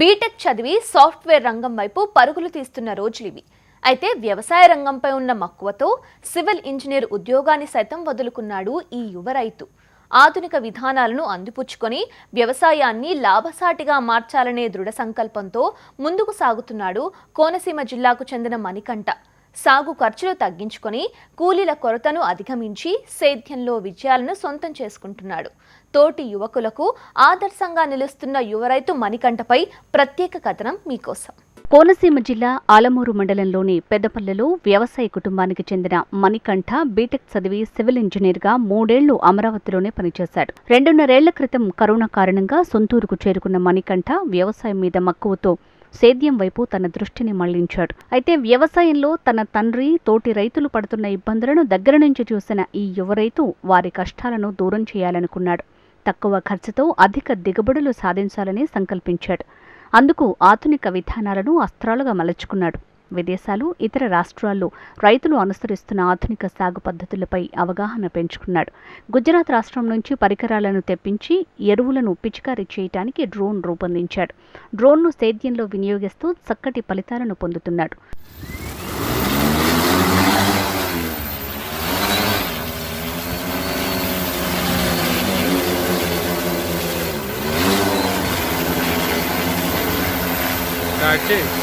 BTech చదివి software రంగం వైపు పరుగులు తీస్తున్న రోజులివి అయితే వ్యవసాయ రంగంపై ఉన్న మక్కువతో సివిల్ ఇంజనీర్ ఉద్యోగాన్ని సైతం వదులుకున్నాడు ఈ యువ రైతు. ఆధునిక విధానాలను అందిపుచ్చుకొని వ్యవసాయాన్ని లాభసాటిగా మార్చాలనే దృఢ సంకల్పంతో ముందుకు సాగుతున్నాడు కోనసీమ జిల్లాకు చెందిన మణికంఠ. సాగు ఖర్చులు తగ్గించుకొని కూలీల కొరతను అధిగమించి సేద్యంలో విజయాలను సొంతం చేసుకుంటున్నాడు. తోటి యువకులకు ఆదర్శంగా నిలుస్తున్న యువ రైతు మణికంఠపై ప్రత్యేక కథనం మీకోసం. కోనసీమ జిల్లా ఆలమూరు మండలంలోని పెద్దపల్లెలో వ్యవసాయ కుటుంబానికి చెందిన మణికంఠ బీటెక్ చదివి సివిల్ ఇంజనీర్గా మూడేళ్ళు అమరావతిలోనే పనిచేశాడు. రెండున్నరేళ్ళ క్రితం కరోనా కారణంగా సొంతూరుకు చేరుకున్న మణికంఠ వ్యవసాయం మీద మక్కువతో సేద్యం వైపు తన దృష్టిని మళ్ళించాడు. అయితే వ్యవసాయంలో తన తండ్రి తోటి రైతులు పడుతున్న ఇబ్బందులను దగ్గర నుంచి చూసిన ఈ యువ రైతు వారి కష్టాలను దూరం చేయాలనుకున్నాడు. తక్కువ ఖర్చుతో అధిక దిగుబడులు సాధించాలని సంకల్పించాడు. అందుకు ఆధునిక విధానాలను అస్త్రాలుగా మలుచుకున్నాడు. విదేశాలు ఇతర రాష్ట్రాల్లో రైతులు అనుసరిస్తున్న ఆధునిక సాగు పద్ధతులపై అవగాహన పెంచుకున్నాడు. గుజరాత్ రాష్ట్రం నుంచి పరికరాలను తెప్పించి ఎరువులను పిచికారీ చేయడానికి డ్రోన్ రూపొందించాడు. డ్రోన్ను సేద్యంలో వినియోగిస్తూ చక్కటి ఫలితాలను పొందుతున్నాడు. స్టార్ట్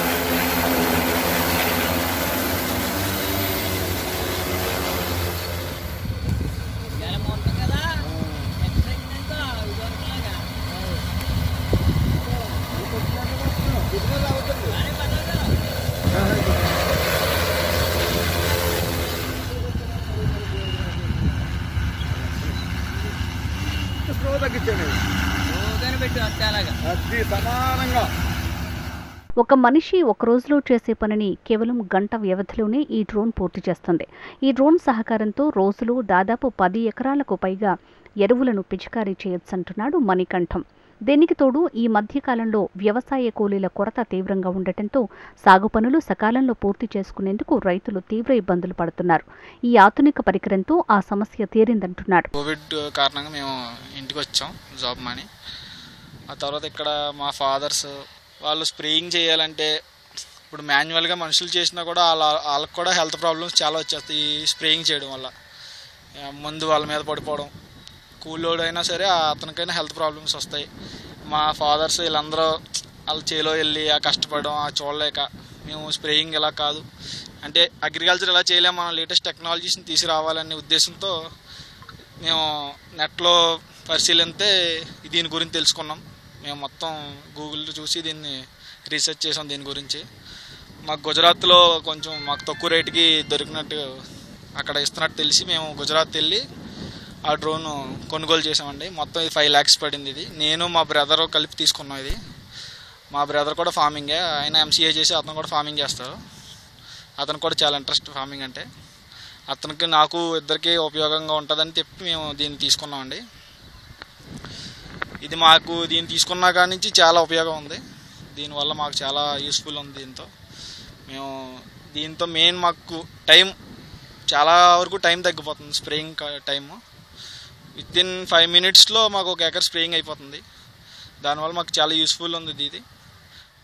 అది సమానంగా. ఒక మనిషి ఒక రోజులో చేసే పనిని కేవలం గంట వ్యవధిలోనే ఈ డ్రోన్ పూర్తి చేస్తుంది. ఈ డ్రోన్ సహకారంతో రోజులో దాదాపు పది ఎకరాలకు పైగా ఎరువులను పిచికారీ చేయొచ్చంటున్నాడు మణికంఠం. దీనికి తోడు ఈ మధ్యకాలంలో వ్యవసాయ కూలీల కొరత తీవ్రంగా ఉండటంతో సాగు పనులు సకాలంలో పూర్తి చేసుకునేందుకు రైతులు తీవ్ర ఇబ్బందులు పడుతున్నారు. ఈ ఆధునిక పరికరంతో ఆ సమస్య తీరిందంటున్నాడు. కోవిడ్ కారణంగా మేము ఇంటికి వచ్చాం జాబ్ మని. ఆ తర్వాత ఇక్కడ మా ఫాదర్స్ వాళ్ళు స్ప్రేయింగ్ చేయాలంటే ఇప్పుడు మాన్యువల్గా మనుషులు చేసినా కూడా వాళ్ళ వాళ్ళకి కూడా హెల్త్ ప్రాబ్లమ్స్ చాలా వచ్చేస్తాయి ఈ స్ప్రేయింగ్ చేయడం వల్ల. ముందు వాళ్ళ మీద పడిపోవడం కూలోడు అయినా సరే అతనికైనా హెల్త్ ప్రాబ్లమ్స్ వస్తాయి. మా ఫాదర్స్ వీళ్ళందరూ వాళ్ళ చేలో వెళ్ళి ఆ కష్టపడడం ఆ చూడలేక మేము స్ప్రేయింగ్ ఇలా కాదు. అంటే అగ్రికల్చర్ ఎలా చేయలేము మనం లేటెస్ట్ టెక్నాలజీస్ని తీసుకురావాలనే ఉద్దేశంతో మేము నెట్లో పరిశీలిస్తే దీని గురించి తెలుసుకున్నాం. మేము మొత్తం గూగుల్లో చూసి దీన్ని రీసెర్చ్ చేసాం దీని గురించి. మాకు గుజరాత్లో కొంచెం మాకు తక్కువ రేటుకి దొరికినట్టు అక్కడ ఇస్తున్నట్టు తెలిసి మేము గుజరాత్ వెళ్ళి ఆ డ్రోన్ కొనుగోలు చేసామండి మొత్తం ఇది ఫైవ్ ల్యాక్స్ పడింది ఇది. నేను మా బ్రదర్ కలిపి తీసుకున్నాం ఇది. మా బ్రదర్ కూడా ఫార్మింగే ఆయన ఎంసీఏ చేసి అతను కూడా ఫార్మింగ్ చేస్తారు. అతను కూడా చాలా ఇంట్రెస్ట్ ఫార్మింగ్ అంటే. అతనికి నాకు ఇద్దరికి ఉపయోగంగా ఉంటుందని చెప్పి మేము దీన్ని తీసుకున్నామండి. ఇది మాకు దీన్ని తీసుకున్న కాడి నుంచి చాలా ఉపయోగం ఉంది. దీనివల్ల మాకు చాలా యూస్ఫుల్ ఉంది దీంతో. మేము దీంతో మెయిన్ మాకు టైం చాలా వరకు టైం తగ్గిపోతుంది. Spraying time. With in five మినిట్స్లో మాకు ఒక ఎకర్ స్ప్రేయింగ్ అయిపోతుంది. దానివల్ల మాకు చాలా యూస్ఫుల్ ఉంది ఇది.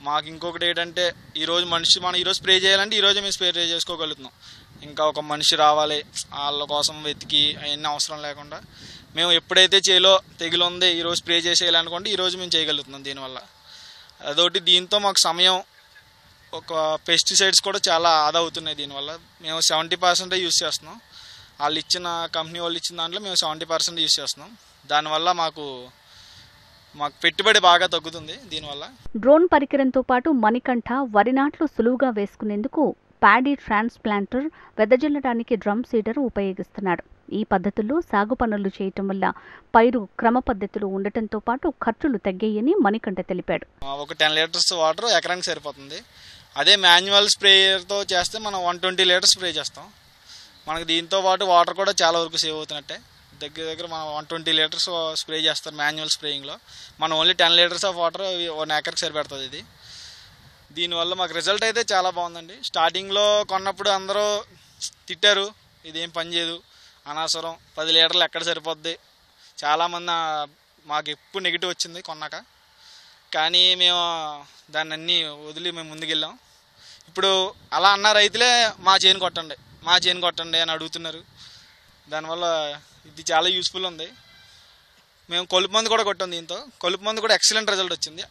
మాకు ఇంకొకటి ఏంటంటే ఈరోజు మనిషి మనం ఈరోజు స్ప్రే చేయాలంటే ఈరోజే మేము స్ప్రే చేసుకోగలుగుతున్నాం. ఇంకా ఒక మనిషి రావాలి వాళ్ళ కోసం వెతికి అవన్నీ అవసరం లేకుండా. మేము ఎప్పుడైతే చేలో తెగులు ఉంది ఈరోజు స్ప్రే చేసేయాలనుకుంటే ఈరోజు మేము చేయగలుగుతున్నాం దీనివల్ల. అదొకటి దీంతో మాకు సమయం ఒక పెస్టిసైడ్స్ కూడా చాలా ఆదా అవుతున్నాయి దీనివల్ల. మేము సెవెంటీ పర్సెంటే యూస్ చేస్తున్నాం. వాళ్ళు ఇచ్చిన కంపెనీ వాళ్ళు ఇచ్చిన దాంట్లో మేము సెవెంటీ పర్సెంట్ యూస్ చేస్తున్నాం. దానివల్ల మాకు మాకు పెట్టుబడి బాగా తగ్గుతుంది దీనివల్ల. డ్రోన్ పరికరంతో పాటు మణికంఠ వరి నాట్లు సులువుగా వేసుకునేందుకు ప్యాడీ ట్రాన్స్ప్లాంటర్ వెదజల్లడానికి డ్రమ్ సీడర్ ఉపయోగిస్తున్నాడు. ఈ పద్ధతుల్లో సాగు పనులు చేయటం వల్ల పైరు క్రమ పద్ధతిలో ఉండటంతో పాటు ఖర్చులు తగ్గాయని మణికంఠ తెలిపాడు. ఒక టెన్ లీటర్స్ వాటర్ ఎకరానికి సరిపోతుంది. అదే మాన్యువల్ స్ప్రేయర్తో చేస్తే మనం వన్ ట్వంటీ లీటర్స్ స్ప్రే చేస్తాం. మనకి దీంతో పాటు వాటర్ కూడా చాలా వరకు సేవ్ అవుతున్నట్టే. దగ్గర దగ్గర మనం వన్ ట్వంటీ లీటర్స్ స్ప్రే చేస్తారు మాన్యువల్ స్ప్రేయింగ్లో. మనం only ten litres of water one ఏకర్కి సరిపెడుతుంది ఇది. దీనివల్ల మాకు రిజల్ట్ అయితే చాలా బాగుందండి. స్టార్టింగ్లో కొన్నప్పుడు అందరూ తిట్టారు ఇదేం పని చేయదు అనవసరం పది లీటర్లు ఎక్కడ సరిపోద్ది? చాలామంది మాకు ఎప్పుడు నెగిటివ్ వచ్చింది కొన్నాక. కానీ మేము దాన్ని అన్నీ వదిలి మేము ముందుకెళ్ళాం. ఇప్పుడు అలా అన్న రైతులే మా చేను కొట్టండి. మా చేను కొట్టండి అని అడుగుతున్నారు. దానివల్ల ఇది చాలా యూస్ఫుల్ ఉంది. మేము కలుపు మందు కూడా కొట్టాం దీంతో. కలుపు మందు కూడా ఎక్సలెంట్ రిజల్ట్ వచ్చింది.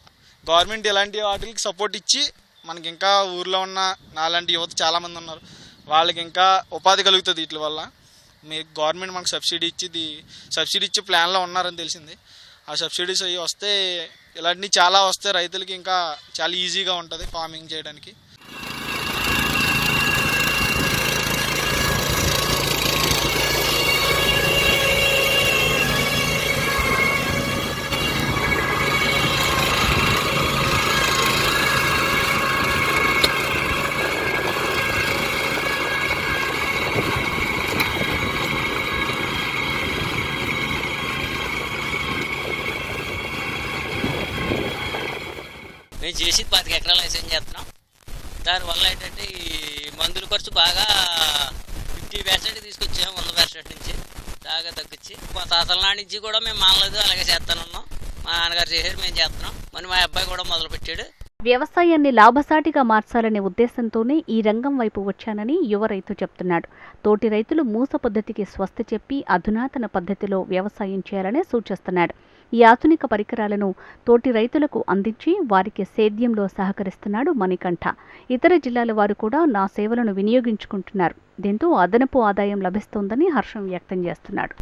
గవర్నమెంట్ ఇలాంటి వాటికి సపోర్ట్ ఇచ్చి మనకి ఇంకా ఊర్లో ఉన్న నాలాంటి యువత చాలామంది ఉన్నారు. వాళ్ళకి ఇంకా ఉపాధి కలుగుతుంది వీటి వల్ల. మీ గవర్నమెంట్ మనకు సబ్సిడీ ఇచ్చి సబ్సిడీ ఇచ్చే ప్లాన్లో ఉన్నారని తెలిసింది. ఆ సబ్సిడీస్ అవి వస్తే ఇలాంటివి చాలా వస్తే రైతులకి ఇంకా చాలా ఈజీగా ఉంటుంది ఫార్మింగ్ చేయడానికి. మేము చేసి పాతిక ఎకరాలు లైసెన్స్ చేస్తున్నాం. దానివల్ల ఏంటంటే ఈ మందుల ఖర్చు బాగా ఫిఫ్టీ పర్సెంట్ తీసుకొచ్చాము వంద పర్సెంట్ నుంచి. బాగా తగ్గించి. మా తాతల నాటి నుంచి కూడా మేము మానలేదు అలాగే చేస్తానున్నాం. మా నాన్నగారు చేశారు మేము చేస్తున్నాం. మరి మా అబ్బాయి కూడా మొదలు పెట్టాడు వ్యవసాయాన్ని లాభసాటిగా మార్చాలనే ఉద్దేశంతోనే ఈ రంగం వైపు వచ్చానని యువ రైతు చెప్తున్నాడు. తోటి రైతులు మూస పద్ధతికి స్వస్తి చెప్పి అధునాతన పద్ధతిలో వ్యవసాయం చేయాలని సూచిస్తున్నాడు. ఈ ఆధునిక పరికరాలను తోటి రైతులకు అందించి వారికి సేద్యంలో సహకరిస్తున్నాడు మణికంఠ. ఇతర జిల్లాల వారు కూడా నా సేవలను వినియోగించుకుంటున్నారు. దీంతో అదనపు ఆదాయం లభిస్తోందని హర్షం వ్యక్తం చేస్తున్నాడు.